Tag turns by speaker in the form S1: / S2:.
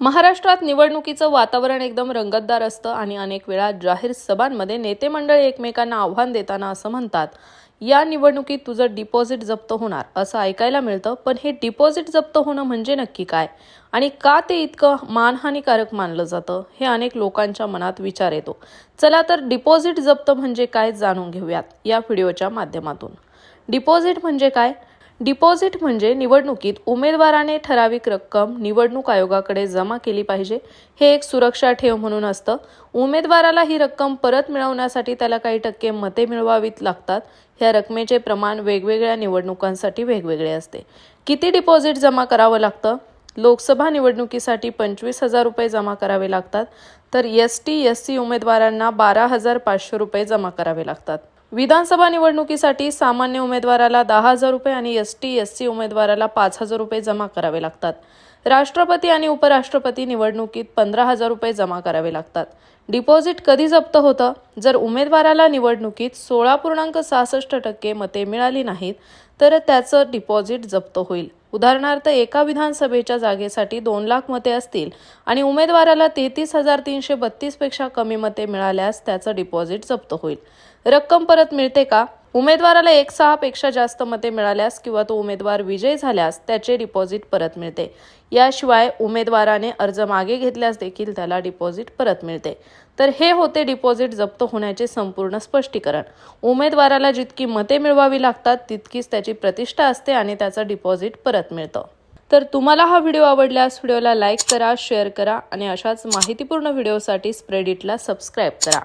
S1: महाराष्ट्रात निवडणुकीचं वातावरण एकदम रंगतदार असतं आणि अनेक वेळा जाहीर सभांमध्ये नेते मंडळी एकमेकांना आव्हान देताना असं म्हणतात. या निवडणुकीत तुझं डिपॉझिट जप्त होणार असं ऐकायला मिळतं. पण हे डिपॉझिट जप्त होणं म्हणजे नक्की काय? आणि का ते इतकं मानहानिकारक मानलं जातं? हे अनेक लोकांच्या मनात विचार येतो. चला तर डिपॉझिट जप्त म्हणजे काय जाणून घेऊयात या व्हिडिओच्या माध्यमातून. डिपॉझिट म्हणजे काय? डिपॉझिट म्हणजे निवडणुकीत उमेदवाराने ठराविक रक्कम निवडणूक आयोगाकडे जमा केली पाहिजे हे एक सुरक्षा ठेव म्हणून असतं. उमेदवाराला ही रक्कम परत मिळवण्यासाठी त्याला काही टक्के मते मिळवावीत लागतात. ह्या रकमेचे प्रमाण वेगवेगळ्या निवडणुकांसाठी वेगवेगळे असते. किती डिपॉझिट जमा करावं लागतं? लोकसभा निवडणुकीसाठी पंचवीस हजार रुपये जमा करावे लागतात. तर एस टी एस सी उमेदवारांना बारा हजार पाचशे रुपये जमा करावे लागतात. विधानसभा निवडणुकीसाठी सामान्य उमेदवाराला दहा हजार रुपये आणि एस टी एस सी उमेदवाराला पाच हजार रुपये जमा करावे लागतात. राष्ट्रपती आणि उपराष्ट्रपती निवडणुकीत पंधरा हजार रुपये जमा करावे लागतात. डिपॉझिट कधी जप्त होतं? जर उमेदवाराला निवडणुकीत सोळा पूर्णांक सहासष्ट टक्के मते मिळाली नाहीत तर त्याचं डिपॉझिट जप्त होईल. उदाहरणार्थ एका विधानसभेच्या जागेसाठी दोन लाख मते असतील आणि उमेदवाराला तेहतीस हजार तीनशे बत्तीसपेक्षा कमी मते मिळाल्यास त्याचं डिपॉझिट जप्त होईल. रक्कम परत मिळते का? उमेदवाराला एक सहापेक्षा जास्त मते मिळाल्यास किंवा तो उमेदवार विजयी झाल्यास त्याचे डिपॉझिट परत मिळते. याशिवाय उमेदवाराने अर्ज मागे घेतल्यास देखील त्याला डिपॉझिट परत मिळते. तर हे होते डिपॉझिट जप्त होण्याचे संपूर्ण स्पष्टीकरण. उमेदवाराला जितकी मते मिळवावी लागतात तितकीच त्याची प्रतिष्ठा असते आणि त्याचं डिपॉझिट परत मिळतं. तर तुम्हाला हा व्हिडिओ आवडल्यास व्हिडिओला लाईक करा शेअर करा आणि अशाच माहितीपूर्ण व्हिडिओसाठी स्प्रेडिटला सबस्क्राईब करा.